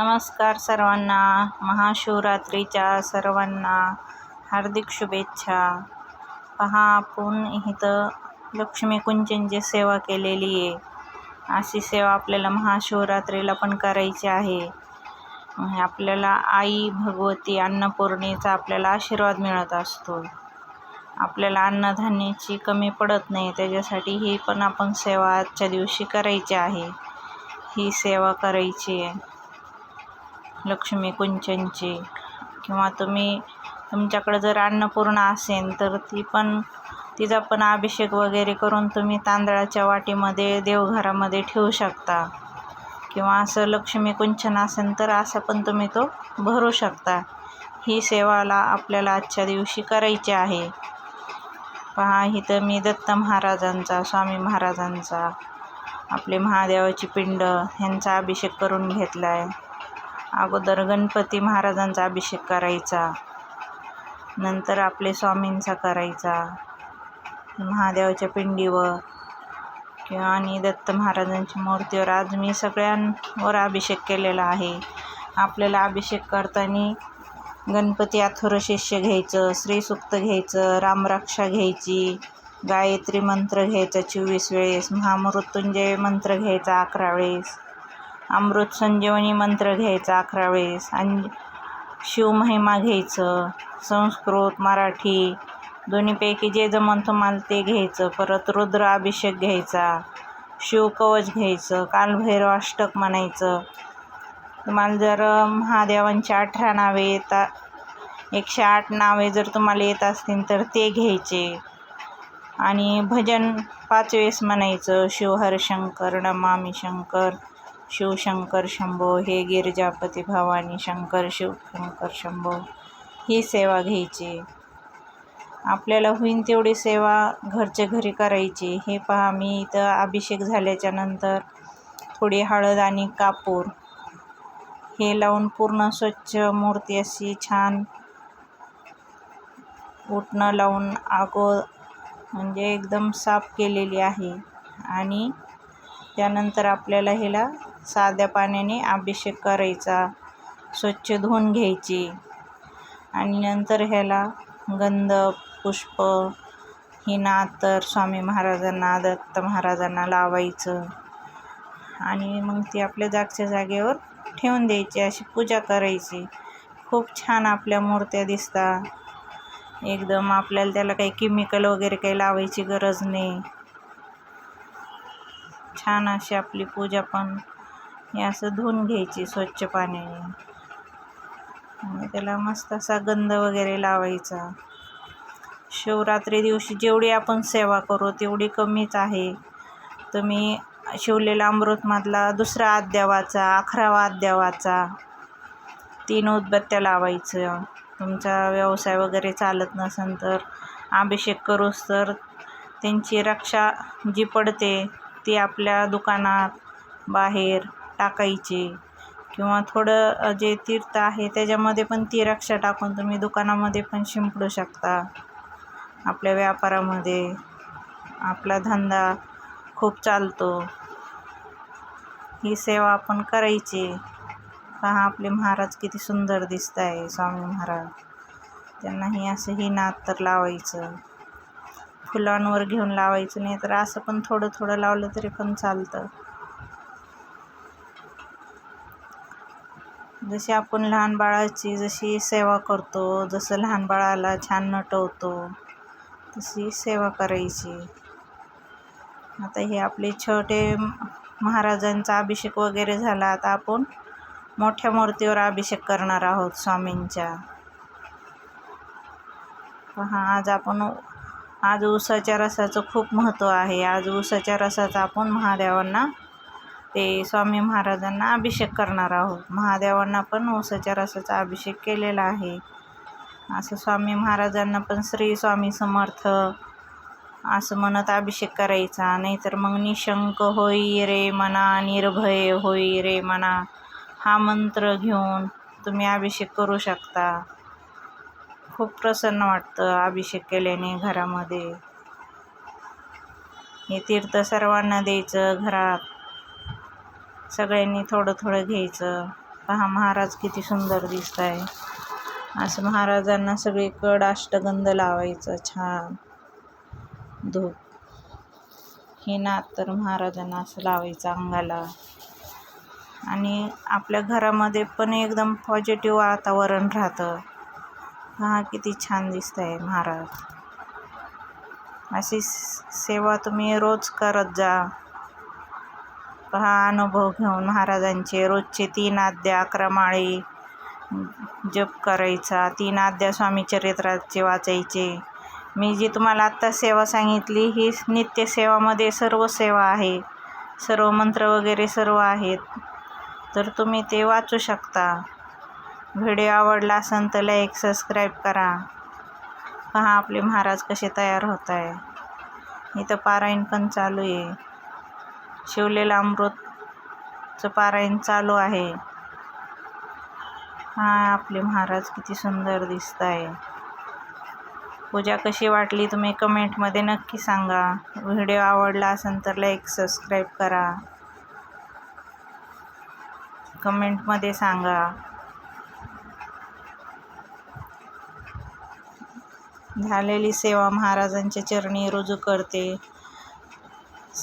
नमस्कार सर्वांना. महाशिवरात्रीच्या सर्वांना हार्दिक शुभेच्छा. पहा आपण इथं लक्ष्मी कुंचनची सेवा केलेली आहे. अशी सेवा आपल्याला महाशिवरात्रीला पण करायची आहे. आपल्याला आई भगवती अन्नपूर्णेचा आपल्याला आशीर्वाद मिळत असतो. आपल्याला अन्नधान्याची कमी पडत नाही त्याच्यासाठी ही पण आपण सेवा आजच्या दिवशी करायची आहे. ही सेवा करायची आहे. लक्ष्मी कुंचनची किंवा तुम्ही तुमच्याकडं जर अन्नपूर्णा असेल तर ती पण तिचा पण अभिषेक वगैरे करून तुम्ही तांदळाच्या वाटीमध्ये देवघरामध्ये ठेवू शकता. किंवा असं लक्ष्मी कुंचन असेल तर असं पण तुम्ही तो भरू शकता. ही सेवाला आपल्याला आजच्या दिवशी करायची आहे. पहा इथं मी दत्त महाराजांचा स्वामी महाराजांचा आपले महादेवाची पिंड ह्यांचा अभिषेक करून घेतला आहे अगोदर गणपती महाराजांचा अभिषेक करायचा. नंतर आपले स्वामींचा करायचा. महादेवाच्या पिंडीवर किंवा आणि दत्त महाराजांच्या मूर्तीवर. आज मी सगळ्यांवर अभिषेक केलेला आहे. आपल्याला अभिषेक करताना गणपती अथुर शिष्य घ्यायचं श्रीसुक्त घ्यायचं रामरक्षा घ्यायची गायत्री मंत्र घ्यायचा चोवीस वेळेस महामृत्युंजय मंत्र घ्यायचा अकरा वेळेस. अमृत संजीवनी मंत्र घ्यायचा अकरा वेळेस. आणि शिवमहिमा घ्यायचं. संस्कृत मराठी दोन्हीपैकी जे जमन तुम्हाला ते घ्यायचं. परत रुद्र अभिषेक घ्यायचा. शिवकवच घ्यायचं. कालभैरव अष्टक म्हणायचं. तुम्हाला जर महादेवांची अठरा नावे येता एकशे आठ नावे जर तुम्हाला येत असतील तर ते घ्यायचे. आणि भजन पाच वेळेस म्हणायचं. शिवहर शंकर नमामी शंकर शिवशंकर शंभो हे गिरिजापती भवानी शंकर शिवशंकर शंभो ही सेवा घ्यायची. आपल्याला होईन तेवढी सेवा घरच्या घरी करायची. हे पहा मी इथं अभिषेक झाल्याच्यानंतर थोडी हळद आणि कापूर हे लावून पूर्ण स्वच्छ मूर्ती अशी छान उठणं लावून आगो म्हणजे एकदम साफ केलेली आहे. आणि त्यानंतर आपल्याला ह्याला साध्या पाण्याने अभिषेक करायचा स्वच्छ धुवून घ्यायची आणि नंतर ह्याला गंध पुष्प ही तर स्वामी महाराजांना दत्त महाराजांना लावायचं आणि मग ती आपल्या जागच्या जागेवर ठेवून द्यायची अशी पूजा करायची. खूप छान आपल्या मूर्त्या दिसतात एकदम आपल्याला त्याला काही केमिकल वगैरे काही लावायची गरज नाही. छान अशी आपली पूजा पण हे असं धुवून घ्यायची स्वच्छ पाण्याने. आणि त्याला मस्त असा गंध वगैरे लावायचा. शिवरात्री दिवशी जेवढी आपण सेवा करू तेवढी कमीच आहे. तुम्ही शिवलेला अमृतमधला दुसरा अद्यावाचा अकरावा अद्यावाचा तीन उदबत्त्या लावायचं. तुमचा व्यवसाय वगैरे चालत नसेल तर अभिषेक करूस तर त्यांची रक्षा जी पडते ती आपल्या दुकानात बाहेर टाकायची. किंवा थोडं जे तीर्थ आहे त्याच्यामध्ये पण ती रक्षा टाकून तुम्ही दुकानामध्ये पण शिंपडू शकता. आपल्या व्यापारामध्ये. आपला धंदा खूप चालतो. ही सेवा आपण करायची. पहा आपले महाराज किती सुंदर दिसत आहे स्वामी महाराज. त्यांनाही असं ही नात तर लावायचं. फुलांवर घेऊन लावायचं नाही तर असं पण थोडं थोडं लावलं तरी पण चालतं. जशी आपण लहान बाळाची जशी सेवा करतो जसं लहान बाळाला छान नटवतो तशी सेवा करायची. आता हे आपले छोटे महाराजांचा अभिषेक वगैरे झाला आता आपण मोठ्या मूर्तीवर अभिषेक करणार आहोत स्वामींच्या. हां आज आपण आज ऊसाच्या रसाचं खूप महत्त्व आहे. आज ऊसाच्या रसाचा आपण महादेवांना ते स्वामी महाराजांना अभिषेक करणार आहोत. महादेवांना पण ओसाच्या रसाचा अभिषेक केलेला आहे. असं स्वामी महाराजांना पण श्री स्वामी समर्थ असं म्हणत अभिषेक करायचा. नाहीतर मग निशंक होई रे मना निर्भय होई रे मना हा मंत्र घेऊन तुम्ही अभिषेक करू शकता. खूप प्रसन्न वाटतं अभिषेक केल्याने घरामध्ये. हे तीर्थ सर्वांना द्यायचं घरात सगळ्यांनी थोडं थोडं घ्यायचं. पहा महाराज किती सुंदर दिसत आहे असं महाराजांना सगळीकडं अष्टगंध लावायचं. छान. धूप. हे ना तर महाराजांना असं लावायचं अंगाला. आणि आपल्या घरामध्ये पण एकदम पॉझिटिव्ह वातावरण राहतं. हा किती छान दिसत आहे महाराज. अशी सेवा तुम्ही रोज करत जा. पहा अनुभव घेऊन महाराजांचे रोजचे तीन आद्या अकरा जप करायचा. तीन आद्या स्वामी चरित्राचे वाचायचे. मी जी तुम्हाला आत्ता सेवा सांगितली ही नित्यसेवामध्ये सर्व सेवा आहे. सर्व मंत्र वगैरे सर्व आहेत. तर तुम्ही ते वाचू शकता. व्हिडिओ आवडला असेल तर लाईक सबस्क्राईब करा. पहा आपले महाराज कसे तयार होत आहे. इथं पारायण पण चालू आहे. शिवलेलं अमृतचं पारायण चालू आहे. हा आपले महाराज किती सुंदर दिसत आहे पूजा कशी वाटली तुम्ही कमेंटमध्ये नक्की सांगा. व्हिडिओ आवडला असेल तर लाईक सबस्क्राईब करा. कमेंटमध्ये सांगा. झालेली सेवा महाराजांच्या चरणी रुजू करते.